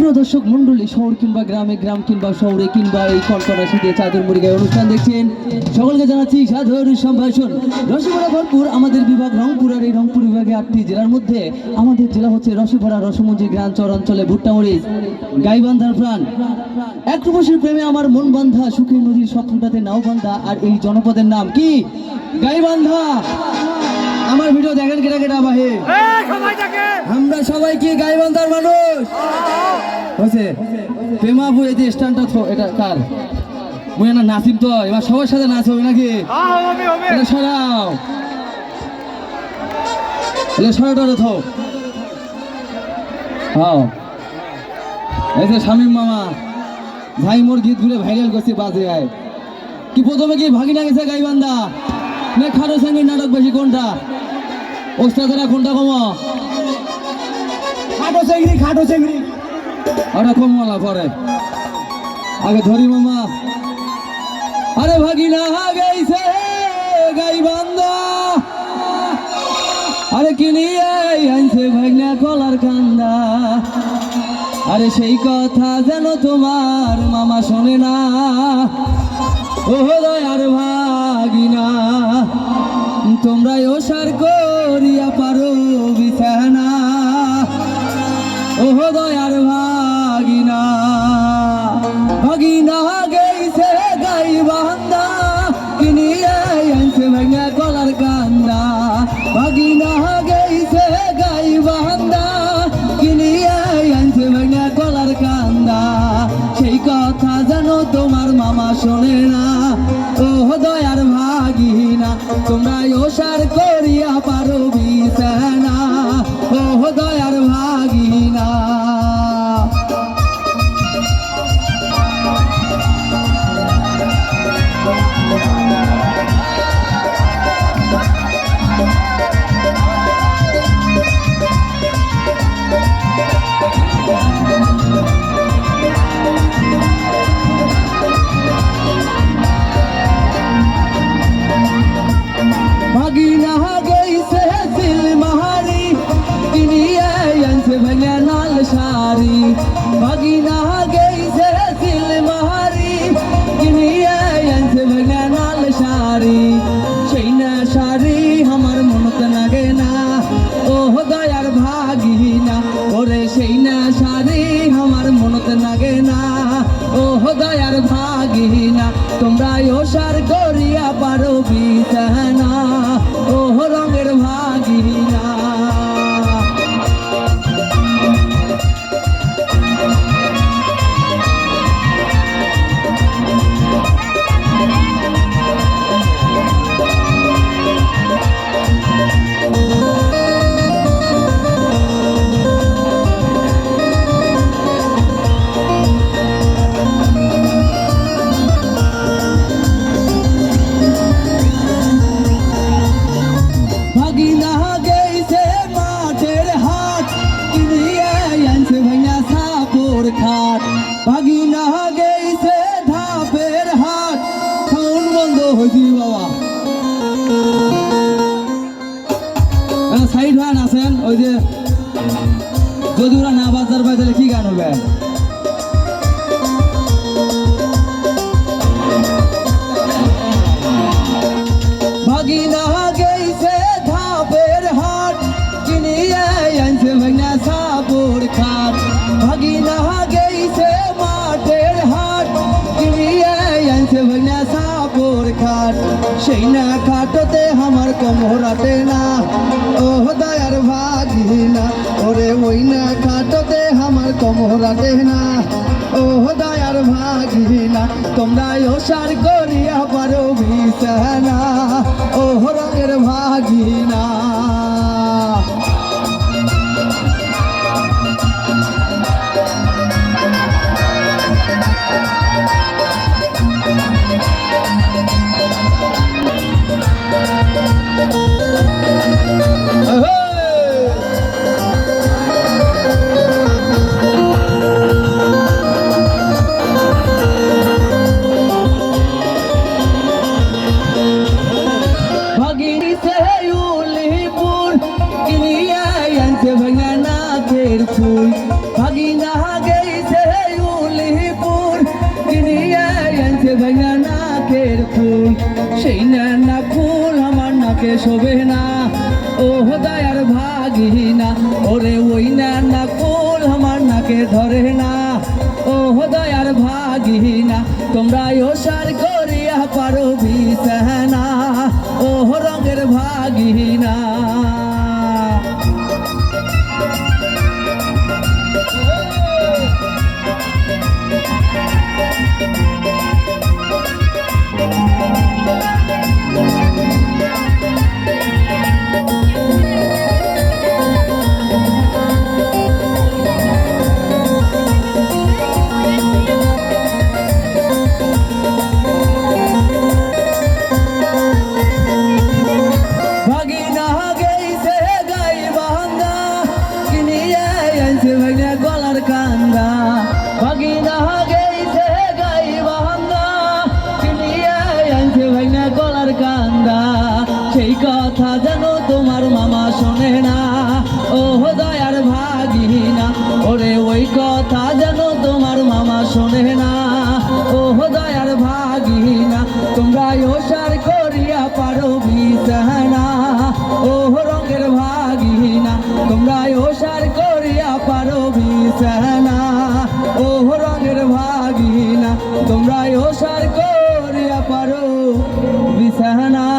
প্রিয় দর্শক মন্ডলী শহর কিংবা গ্রামে, গ্রাম কিংবা শহরে কিংবা এই কনকনা শীতে চাদর মুড়ি গায়ে অনুষ্ঠান দেখছেন। সকলকে জানাচ্ছি সাধুর সম্ভাষণ। রসগোল্লা ভরপুর আমাদের বিভাগ রংপুর আর এই রংপুর বিভাগে আটটি জেলার মধ্যে আমাদের জেলা হচ্ছে রসভরা রসমঞ্জি গ্রাম চর অঞ্চলে ভুট্টামরিচ গাইবান্ধার প্রাণ। এক রূপসীর প্রেমে আমার মন বান্ধা সুখী নদীর স্বপ্নটাতে নাও বান্ধা, আর এই জনপদের নাম কি? গাইবান্ধা। আমার ভিডিও দেখেন কেটা কেটা বাহে। আমরা সবাই কি গাইবান্ধার মানুষ? হয়েছে প্রেমাপুর এই যে স্ট্যান্ডটা এটা কার? মুই না নাচিম তো এবার সবার সাথে নাচ হবে নাকি? এটা সরাও। এটা সরাটা থো। হ্যাঁ। এই যে শামীম মামা ভাই মোর গীত ঘুরে ভাইরাল করছে বাজে আয় কি প্রথমে কি ভাগিনা গেছে গাইবান্ধা? না খাটো সঙ্গীর নাটক বেশি কোনটা? ওস্তাদেরা কোনটা কমা? খাটো চেংড়ি খাটো চেংড়ি আরে কমলা পরে। আগে ধরি মামা। আরে ভাগিনা গাইছে গাই বান্দা। আরে কিনি আনছে ভাগনা কলার কান্দা। আরে সেই কথা যেন তোমার মামা শোনে না। ও দয়ার ভাগিনা তোমরাই ওসার করিয়া কথা যেন তোমার মামা শোনে না। ওহ, দয়ার ভাগিনা তোমরা ওসার করিয়া পারো বিছানা। ওহ, দয়ার ভাগিনা। তোমরা ওষার গড়িয়া পারো বিছানা ওই যে যদি ওরা না বাজার পায় তাহলে কি গান হবে? ভাগিনা গেছে ধাপের হাট কিনিয়ে আনছে ভাঙা সাপুর খাট। ভাগিনা গেছে মাঠের হাট কিনিয়ে আনছে ভাঙা সাপুর খাট। সেই না খাটতে আমার কোমরাটে না। আমার দেহনা ও দয়ার ভাগিনা তোমরা ওসার করিয়া পারো বিছানা ও রঙের ভাগিনা। সেই না ফুল আমার নাকে শোভে না। ও দয়ার ভাগিনা, ওরে ওই না ফুল আমার নাকে ধরে না। ও দয়ার ভাগিনা তোমরা ওসার করিয়া পারো বিছানা। ও রঙের ভাগিনা সেই কথা যেন তোমার মামা শোনে না। ও দয়ার ভাগিনা, ওরে ওই কথা যেন তোমার মামা শোনে না। ও দয়ার ভাগিনা তোমরা ওসার করিয়া পারো বিছানা। ও রঙের ভাগিনা তোমরা ওসার করিয়া পারো বিছানা। ও রঙের ভাগিনা তোমরা ওসার করিয়া পারো বিছানা।